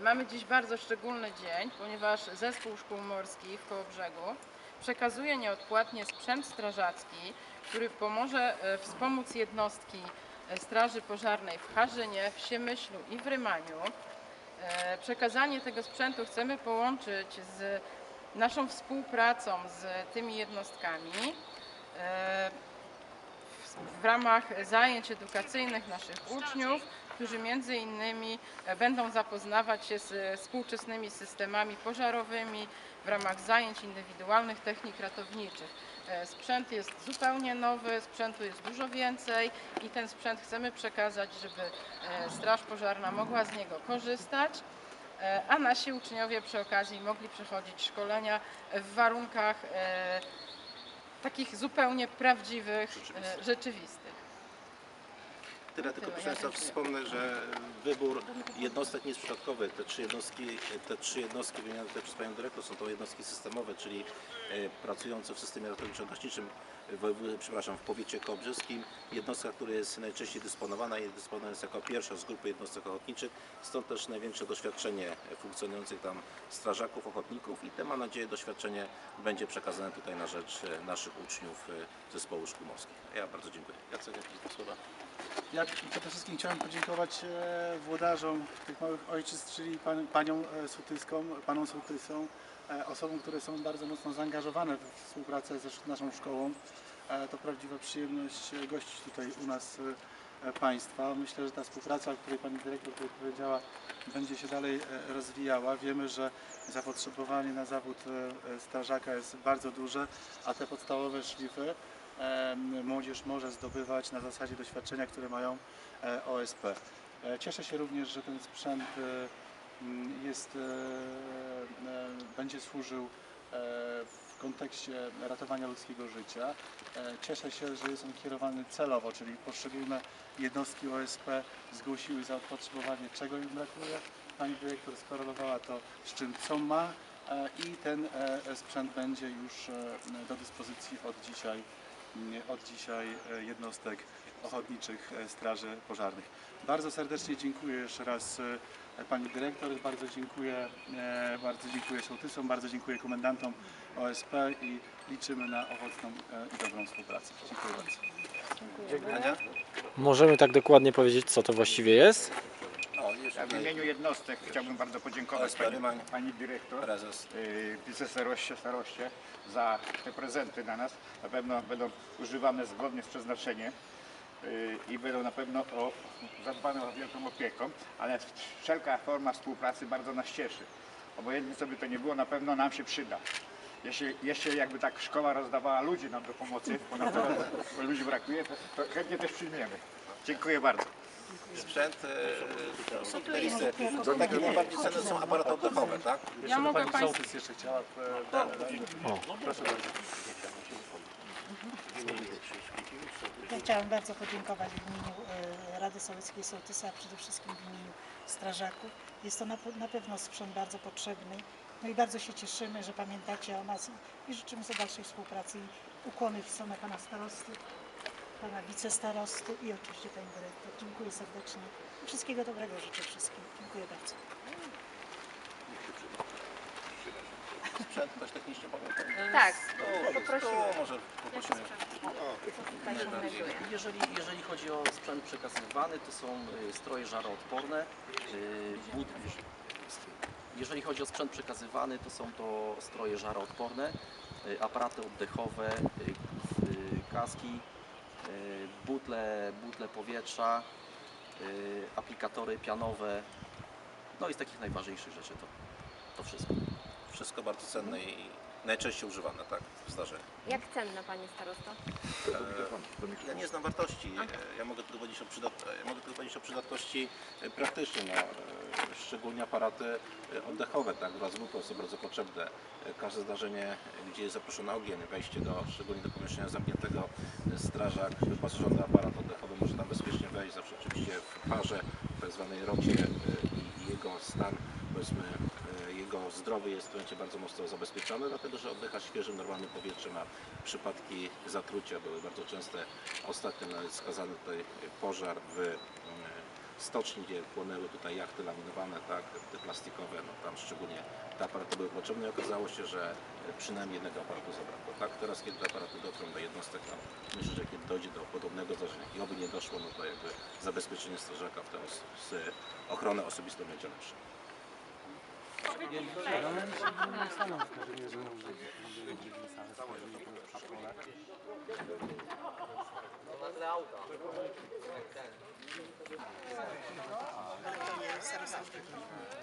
Mamy dziś bardzo szczególny dzień, ponieważ Zespół Szkół Morskich w Kołobrzegu przekazuje nieodpłatnie sprzęt strażacki, który pomoże e, wspomóc jednostki e, Straży Pożarnej w Harzynie, w Siemyślu i w Rymaniu. E, Przekazanie tego sprzętu chcemy połączyć z naszą współpracą z tymi jednostkami w ramach zajęć edukacyjnych naszych uczniów, którzy między innymi e, będą zapoznawać się z e, współczesnymi systemami pożarowymi w ramach zajęć indywidualnych technik ratowniczych. E, Sprzęt jest zupełnie nowy, sprzętu jest dużo więcej i ten sprzęt chcemy przekazać, żeby Straż Pożarna mogła z niego korzystać a nasi uczniowie przy okazji mogli przechodzić szkolenia w warunkach takich zupełnie prawdziwych, rzeczywistych. Tyle tylko proszę Państwa wspomnę, że wybór jednostek nie jest przypadkowy. Te trzy jednostki, te trzy jednostki wymienione tutaj przez Panią Dyrektor są to jednostki systemowe, czyli e, pracujące w systemie ratowniczo-gaśniczym, przepraszam, w powiecie kołobrzeskim. Jednostka, która jest najczęściej dysponowana i dysponowana jest jako pierwsza z grupy jednostek ochotniczych. Stąd też największe doświadczenie funkcjonujących tam strażaków, ochotników i te, mam nadzieję, doświadczenie będzie przekazane tutaj na rzecz e, naszych uczniów e, Zespołu Szkół Morskich. Ja bardzo dziękuję. Jacek, jakieś słowa? Ja przede wszystkim chciałem podziękować e, włodarzom tych małych ojczyzn, czyli pan, panią e, Sołtyską, panom Sołtysą, e, osobom, które są bardzo mocno zaangażowane w współpracę sz- naszą szkołą. To prawdziwa przyjemność gościć tutaj u nas Państwa. Myślę, że ta współpraca, o której Pani Dyrektor tutaj powiedziała, będzie się dalej rozwijała. Wiemy, że zapotrzebowanie na zawód strażaka jest bardzo duże, a te podstawowe szlify młodzież może zdobywać na zasadzie doświadczenia, które mają e, OSP. E, Cieszę się również, że ten sprzęt e, m, jest, będzie służył w kontekście ratowania ludzkiego życia. Cieszę się, że jest on kierowany celowo, czyli poszczególne jednostki OSP zgłosiły zapotrzebowanie, czego im brakuje. Pani dyrektor skorelowała to z czym co ma i ten sprzęt będzie już do dyspozycji od dzisiaj, od dzisiaj e, jednostek ochotniczych e, Straży Pożarnych. Bardzo serdecznie dziękuję jeszcze raz e, Pani Dyrektor, bardzo dziękuję, e, bardzo dziękuję sołtysom, bardzo dziękuję komendantom OSP i liczymy na owocną e, i dobrą współpracę. Dziękuję bardzo. Ania? Możemy tak dokładnie powiedzieć, co to właściwie jest? Ja w imieniu jednostek chciałbym bardzo podziękować pani, pani dyrektor, wicestaroście, staroście za te prezenty dla nas. Na pewno będą używane zgodnie z przeznaczeniem yy, i będą na pewno o, zadbane o wielką opieką, ale wszelka forma współpracy bardzo nas cieszy. Obojętnie co by to nie było, na pewno nam się przyda. Jeśli, jeśli jakby tak szkoła rozdawała ludzi nam do pomocy, bo nam coraz ludzi brakuje, to, to chętnie też przyjmiemy. Dziękuję bardzo. Sprzęt, e, listy. To takie najbardziej cenne są aparaty oddechowe, tak? Ja mogę Pani Państwu sołtys jeszcze chciała. e, Proszę bardzo. Ja chciałam bardzo podziękować w imieniu e, Rady Sołeckiej Sołtysa, a przede wszystkim w imieniu strażaków. Jest to na, na pewno sprzęt bardzo potrzebny. No i bardzo się cieszymy, że pamiętacie o nas i- i życzymy sobie dalszej współpracy. I ukłony w stronę Pana Starosty, Pana Wicestarosty i oczywiście Pani Dyrektor. Dziękuję serdecznie wszystkiego dobrego życzę wszystkim. Dziękuję bardzo. Sprzęt ktoś technicznie powie. Tak, To poprosimy. może poprosimy. Znajduje. Jeżeli, jeżeli chodzi o sprzęt przekazywany, to są y, stroje żaroodporne. y, but- Jeżeli chodzi o sprzęt przekazywany, to są to stroje żaroodporne, y, aparaty oddechowe, y, y, kaski, butle, butle powietrza, y, aplikatory pianowe. No i z takich najważniejszych rzeczy to, to wszystko. Wszystko bardzo cenne i najczęściej używane, tak, w zdarzeniu. Jak cenne, panie starosto? Ja nie znam wartości. E, Ja mogę tylko powiedzieć o, przydat... ja mogę tylko powiedzieć o przydatności e, praktycznej. No, e, szczególnie aparaty e, oddechowe, tak, rozwód są bardzo potrzebne. E, Każde zdarzenie, e, gdzie jest zaproszony ogień, wejście do, szczególnie do pomieszczenia zamkniętego, e, strażak wyposażony aparat oddechowy może tam bezpiecznie wejść, zawsze oczywiście w parze, w tak zwanej rocie e, i- i jego stan, e, jego zdrowie jest w tym momencie bardzo mocno zabezpieczone, dlatego że oddycha świeżym, normalnym powietrzem, a przypadki zatrucia były bardzo częste. Ostatnio skazany tutaj pożar w, e, stoczni, gdzie płonęły tutaj jachty laminowane, tak, te plastikowe, no tam szczególnie te aparaty były potrzebne i okazało się, że przynajmniej jednego aparatu zabrakło. Tak, teraz kiedy te aparaty dotrą do jednostek, no, myślę, że kiedy dojdzie do podobnego zdarzenia i oby nie doszło, no to jakby zabezpieczenie strażaka w tę os- ochronę osobistą będzie lepsze. Serdecznie.